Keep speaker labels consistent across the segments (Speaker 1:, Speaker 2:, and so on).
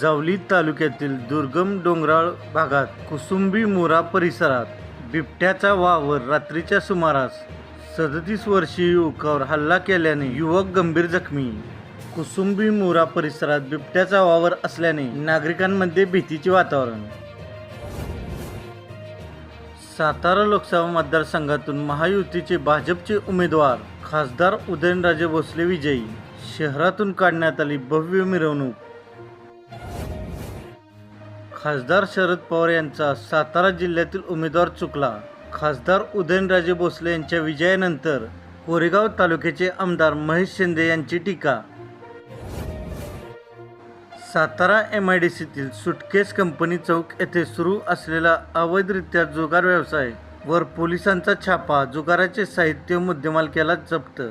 Speaker 1: जावली तालुक्यातील दुर्गम डोंगराळ भागात कुसुंबी मोरा परिसरात बिबट्याचा वावर रात्रीच्या सुमारास सदतीस वर्षीय युवकावर हल्ला केल्याने युवक गंभीर जखमी. कुसुंबी मोरा परिसरात बिबट्याचा वावर असल्याने नागरिकांमध्ये भीतीचे वातावरण. सातारा लोकसभा मतदारसंघातून महायुतीचे भाजपचे उमेदवार खासदार उदयनराजे भोसले विजयी. शहरातून काढण्यात आली भव्य मिरवणूक. खासदार शरद पवार यांचा सातारा जिल्ह्यातील उमेदवार चुकला. खासदार उदयनराजे भोसले यांच्या विजयानंतर कोरेगाव तालुक्याचे आमदार महेश शिंदे यांची टीका. सातारा एम आय डी सीतील सुटकेस कंपनी चौक येथे सुरू असलेला अवैधरित्या जुगार व्यवसाय वर पोलिसांचा छापा जुगाराचे साहित्य मुद्देमाल केला जप्त.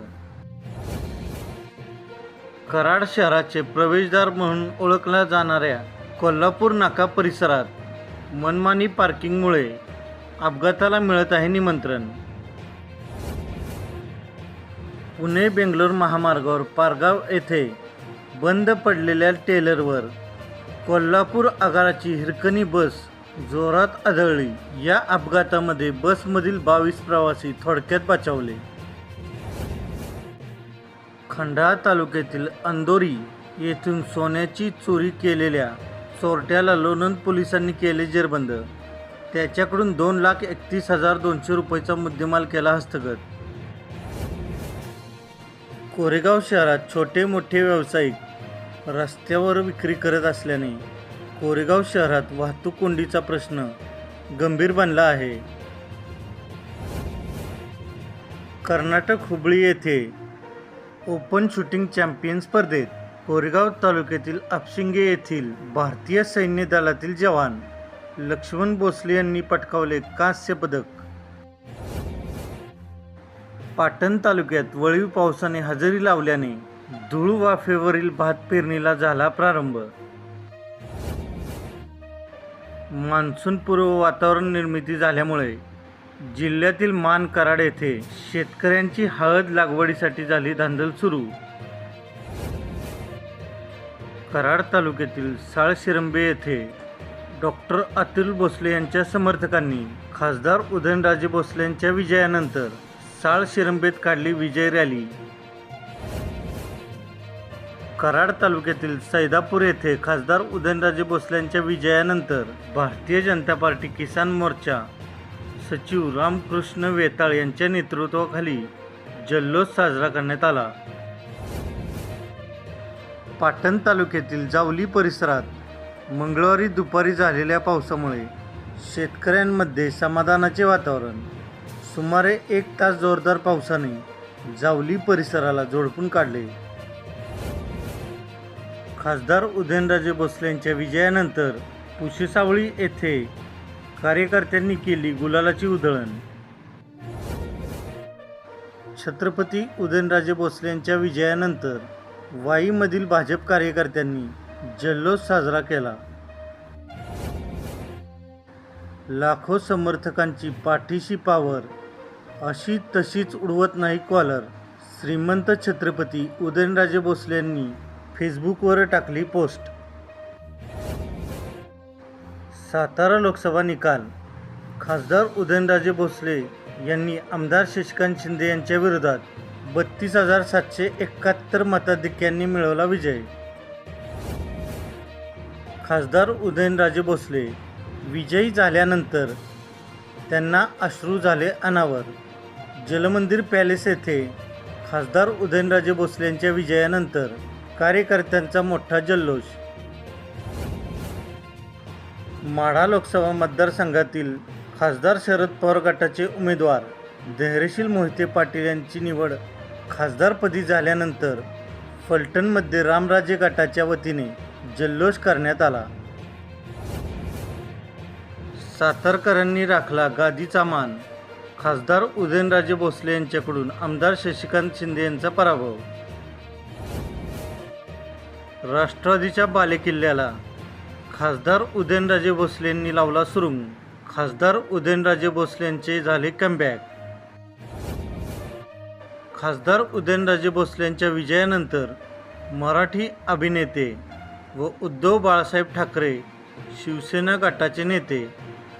Speaker 1: कराड शहराचे प्रवेशद्वार म्हणून ओळखल्या जाणाऱ्या कोल्हापूर नाका परिसरात मनमानी पार्किंगमुळे अपघाताला मिळत आहे निमंत्रण. पुणे बेंगलोर महामार्गावर पारगाव येथे बंद पडलेल्या टेलरवर कोल्हापूर आगाराची हिरकणी बस जोरात आदळली. या अपघातामध्ये बसमधील बावीस प्रवासी थोडक्यात बचावले. खंडाळा तालुक्यातील अंदोरी येथून सोन्याची चोरी केलेल्या चोरट्याला लोणंद पोलिसांनी केले जेरबंद. त्याच्याकडून दोन लाख एकतीस हजार दोनशे रुपयेचा मुद्देमाल केला हस्तगत. कोरेगाव शहरात छोटे मोठे व्यावसायिक रस्त्यावर विक्री करत असल्याने कोरेगाव शहरात वाहतूक कोंडीचा प्रश्न गंभीर बनला आहे. कर्नाटक हुबळी येथे ओपन शूटिंग चॅम्पियन स्पर्धेत कोरेगाव तालुक्यातील आपशिंगे येथील भारतीय सैन्य दलातील जवान लक्ष्मण भोसले यांनी पटकावले कांस्य पदक. पाटण तालुक्यात वळीव पावसाने हजेरी लावल्याने धुळू वाफेवरील भात पेरणीला झाला प्रारंभ. मान्सूनपूर्व वातावरण निर्मिती झाल्यामुळे जिल्ह्यातील मान कराड येथे शेतकऱ्यांची हळद लागवडीसाठी झाली धांदल सुरू. कराड तालुक्यातील साळशिरंबे येथे डॉक्टर अतुल भोसले यांच्या समर्थकांनी खासदार उदयनराजे भोसले यांच्या विजयानंतर साळशिरंबेत काढली विजय रॅली. कराड तालुक्यातील सैदापूर येथे खासदार उदयनराजे भोसले यांच्या विजयानंतर भारतीय जनता पार्टी किसान मोर्चा सचिव रामकृष्ण वेताळ यांच्या नेतृत्वाखाली जल्लोष साजरा करण्यात आला. पाटण तालुक्यातील जावली परिसरात मंगळवारी दुपारी झालेल्या पावसामुळे शेतकऱ्यांमध्ये समाधानाचे वातावरण. सुमारे एक तास जोरदार पावसाने जावली परिसराला झोडपून काढले. खासदार उदयनराजे भोसले यांच्या विजयानंतर पुशेसावळी येथे कार्यकर्त्यांनी केली गुलालाची उधळण. छत्रपती उदयनराजे भोसले यांच्या विजयानंतर वाईमधील भाजप कार्यकर्त्यांनी जल्लोष साजरा केला. लाखो समर्थकांची पाठीशी पावर अशी तशीच उडवत नाही कॉलर श्रीमंत छत्रपती उदयनराजे भोसले यांनी फेसबुकवर टाकली पोस्ट. सातारा लोकसभा निकाल खासदार उदयनराजे भोसले यांनी आमदार शशिकांत शिंदे यांच्या विरोधात बत्तीस हजार सातशे एकाहत्तर मताधिक्यांनी मिळवला विजय. खासदार उदयनराजे भोसले विजयी झाल्यानंतर त्यांना अश्रू झाले अनावर. जलमंदिर पॅलेस येथे खासदार उदयनराजे भोसले यांच्या विजयानंतर कार्यकर्त्यांचा मोठा जल्लोष. माढा लोकसभा मतदारसंघातील खासदार शरद पवार गटाचे उमेदवार धैर्यशील मोहिते पाटील यांची निवड खासदारपदी झाल्यानंतर फलटणमध्ये रामराजे गटाच्या वतीने जल्लोष करण्यात आला. सातारकरांनी राखला गादीचा मान. खासदार उदयनराजे भोसले यांच्याकडून आमदार शशिकांत शिंदे यांचा पराभव. राष्ट्रवादीच्या बालेकिल्ल्याला खासदार उदयनराजे भोसले यांनी लावला सुरुंग. खासदार उदयनराजे भोसले यांचे झाले कमबॅक. खासदार उदयनराजे भोसले यांच्या विजयानंतर मराठी अभिनेते व उद्धव बाळासाहेब ठाकरे शिवसेना गटाचे नेते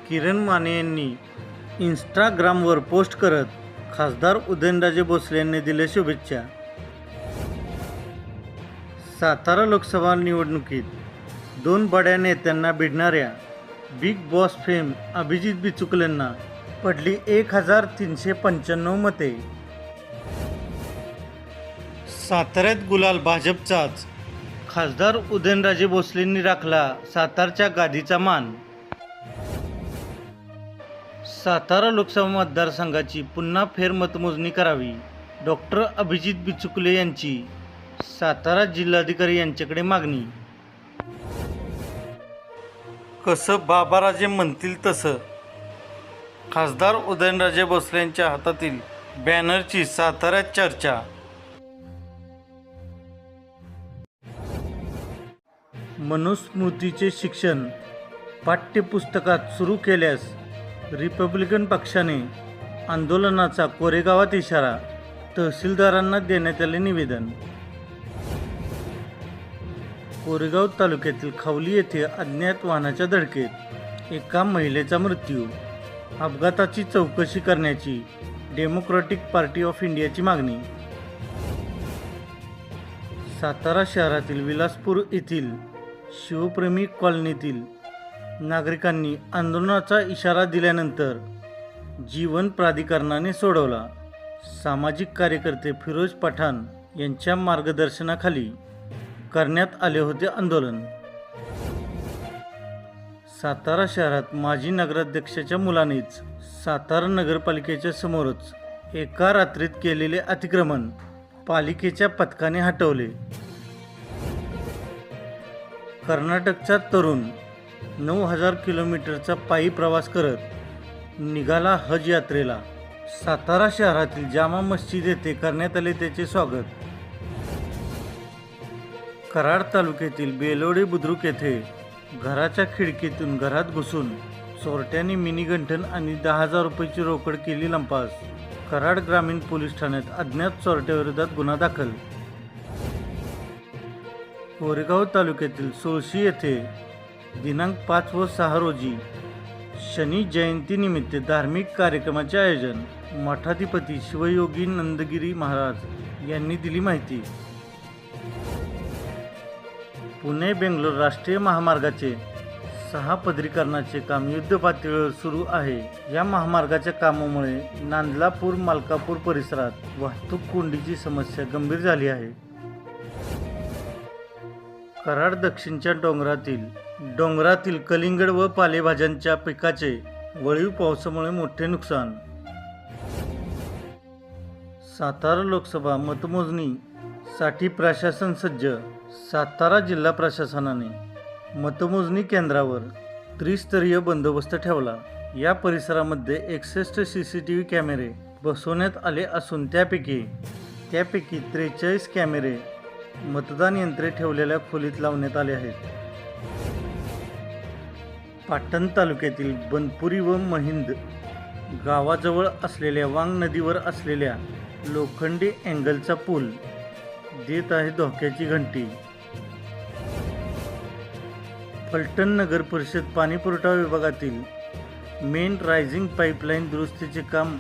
Speaker 1: किरण माने यांनी इंस्टाग्रामवर पोस्ट करत खासदार उदयनराजे भोसले यांनी दिल्या शुभेच्छा. सातारा लोकसभा निवडणुकीत दोन बड्या नेत्यांना भिडणाऱ्या बिग बॉस फेम अभिजित बिचुकलेंना पडली एक हजार तीनशे पंच्याण्णव मते. साताऱ्यात गुलाल भाजपचाच. खासदार उदयनराजे भोसलेंनी राखला सातारच्या गादीचा मान. सातारा लोकसभा मतदारसंघाची पुन्हा फेरमतमोजणी करावी. डॉक्टर अभिजित बिचुकले यांची सातारा जिल्हाधिकारी यांच्याकडे मागणी. कसं बाबाराजे म्हणतील तसं. खासदार उदयनराजे भोसले यांच्या हातातील बॅनरची साताऱ्यात चर्चा. मनुस्मृतीचे शिक्षण पाठ्यपुस्तकात सुरू केल्यास रिपब्लिकन पक्षाने आंदोलनाचा कोरेगावात इशारा तहसीलदारांना देण्यात आले निवेदन. कोरेगाव तालुक्यातील खावली येथे अज्ञात वाहनाच्या धडकेत एका महिलेचा मृत्यू. अपघाताची चौकशी करण्याची डेमोक्रॅटिक पार्टी ऑफ इंडियाची मागणी. सातारा शहरातील विलासपूर येथील शिवप्रेमी कॉलनीतील नागरिकांनी आंदोलनाचा इशारा दिल्यानंतर जीवन प्राधिकरणाने सोडवला. सामाजिक कार्यकर्ते फिरोज पठाण यांच्या मार्गदर्शनाखाली करण्यात आले होते आंदोलन. सातारा शहरात माजी नगराध्यक्षाच्या मुलानेच सातारा नगरपालिकेच्या समोरच एका रात्रीत केलेले अतिक्रमण पालिकेच्या पथकाने हटवले. कर्नाटकचा तरुण नऊ हजार किलोमीटरचा पायी प्रवास करत निघाला हज यात्रेला. सातारा शहरातील जामा मस्जिद येथे करण्यात आले त्याचे स्वागत. कराड तालुक्यातील बेलोडे बुद्रुक येथे घराच्या खिडकीतून घरात घुसून चोरट्याने मिनीगंठन आणि दहा हजार रुपयाची रोकड केली लंपास. कराड ग्रामीण पोलीस ठाण्यात अज्ञात चोरट्याविरोधात गुन्हा दाखल कोरेगाव तालुक्यातील सोळशी येथे दिनांक पाच व सहा रोजी शनी जयंतीनिमित्त धार्मिक कार्यक्रमाचे आयोजन मठाधिपती शिवयोगी नंदगिरी महाराज यांनी दिली माहिती. पुणे बेंगलोर राष्ट्रीय महामार्गाचे सहा पदरीकरणाचे काम युद्ध पातळीवर सुरू आहे. या महामार्गाच्या कामामुळे नांदलापूर मालकापूर परिसरात वाहतूक कोंडीची समस्या गंभीर झाली आहे. कराड दक्षिणच्या डोंगरातील डोंगरातील कलिंगड व पालेभाज्यांच्या पिकाचे वळीव पावसामुळे मोठे नुकसान. सातारा लोकसभा मतमोजणीसाठी प्रशासन सज्ज सातारा जिल्हा प्रशासनाने मतमोजणी केंद्रावर त्रिस्तरीय बंदोबस्त ठेवला. या परिसरामध्ये एकसष्ट सी सी टी व्ही कॅमेरे बसवण्यात आले असून त्यापैकी त्यापैकी त्रेचाळीस कॅमेरे मतदान यंत्रे ठेवलेल्या खोलीत लावण्यात आले आहेत. पाटण तालुक्यातील बनपुरी व महिंद गावाजवळ असलेल्या वांग नदीवर असलेल्या लोखंडी अँगलचा पूल देत आहे धोक्याची घंटी. फलटण नगर परिषद पाणीपुरवठा विभागातील मेन रायझिंग पाईपलाईन दुरुस्तीचे काम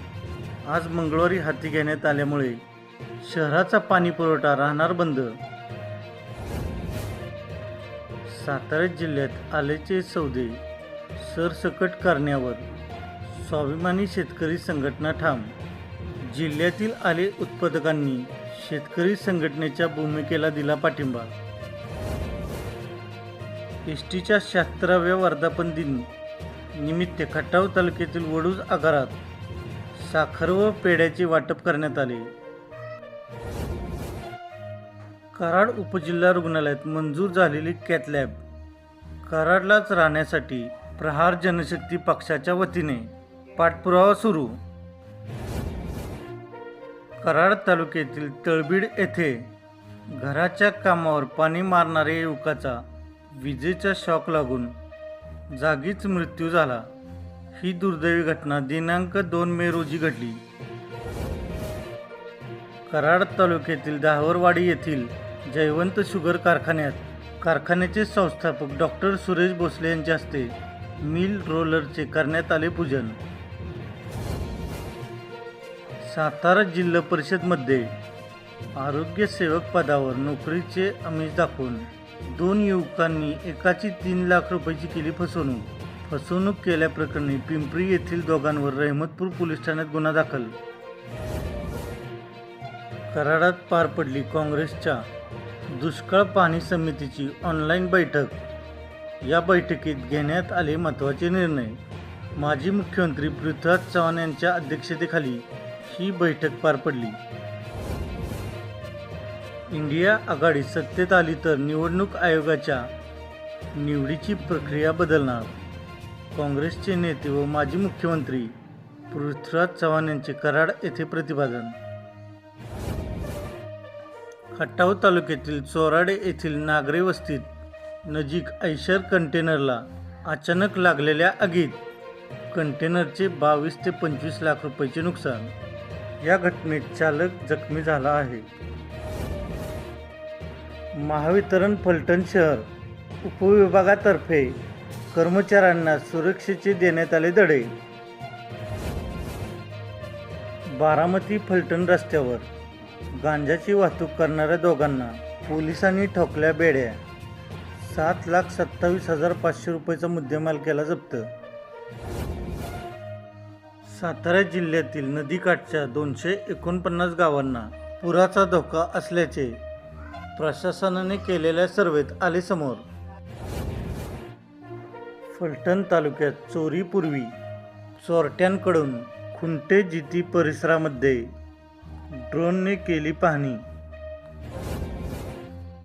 Speaker 1: आज मंगळवारी हाती घेण्यात आल्यामुळे शहराचा पाणीपुरवठा राहणार बंद. सातारा जिल्ह्यात आल्याचे सौदे सरसकट करण्यावर स्वाभिमानी शेतकरी संघटना ठाम. जिल्ह्यातील आले उत्पादकांनी शेतकरी संघटनेच्या भूमिकेला दिला पाठिंबा. एस टीच्या शहात्तराव्या वर्धापन दिन निमित्त खटाव तालुक्यातील वडूज आगारात साखर व पेढ्याचे वाटप करण्यात आले. कराड उपजिल्हा रुग्णालयात मंजूर झालेली कॅथलॅब कराडलाच राहण्यासाठी प्रहार जनशक्ती पक्षाच्या वतीने पाठपुरावा सुरू. कराड तालुक्यातील तळबीड येथे घराच्या कामावर पाणी मारणाऱ्या युवकाचा विजेचा शॉक लागून जागीच मृत्यू झाला. ही दुर्दैवी घटना दिनांक दोन मे रोजी घडली. कराड तालुक्यातील दहावरवाडी येथील जयवंत शुगर कारखान्यात. कारखान्याचे संस्थापक डॉक्टर सुरेश भोसले यांच्या हस्ते मिल रोलरचे करण्यात आले पूजन. सातारा जिल्हा परिषदमध्ये आरोग्य सेवक पदावर नोकरीचे अमिष दाखवून दोन युवकांनी एकाची तीन लाख रुपयाची केली फसवणूक. फसवणूक केल्याप्रकरणी पिंपरी येथील दोघांवर रहमतपूर पोलीस ठाण्यात गुन्हा दाखल. कराडात पार पडली काँग्रेसच्या दुष्काळ पाहणी समितीची ऑनलाईन बैठक. या बैठकीत घेण्यात आले महत्त्वाचे निर्णय. माजी मुख्यमंत्री पृथ्वीराज चव्हाण यांच्या अध्यक्षतेखाली ही बैठक पार पडली. इंडिया आघाडी सत्तेत आली तर निवडणूक आयोगाच्या निवडीची प्रक्रिया बदलणार. काँग्रेसचे नेते व माजी मुख्यमंत्री पृथ्वीराज चव्हाण यांचे कराड येथे प्रतिपादन खटाव तालुक्यातील चोराडे येथील नागरे वस्तीत नजीक ऐशर कंटेनरला अचानक लागलेल्या आगीत कंटेनरचे बावीस ते पंचवीस लाख रुपयाचे नुकसान. या घटनेत चालक जखमी झाला आहे. महावितरण फलटण शहर उपविभागातर्फे कर्मचाऱ्यांना सुरक्षेचे देण्यात आले धडे. बारामती फलटण रस्त्यावर गांजाची वाहतूक करणाऱ्या दोघांना पोलिसांनी ठोकल्या बेड्या. सात लाख सत्तावीस हजार पाचशे रुपयेचा मुद्देमाल केला जप्त. सातारा जिल्ह्यातील नदीकाठच्या दोनशे एकोणपन्नास गावांना पुराचा धोका असल्याचे प्रशासनाने केलेल्या सर्वेत आले समोर फलटण तालुक्यात चोरीपूर्वी चोरट्यांकडून खुंटे जिती परिसरामध्ये ड्रोनने केली पाहणी.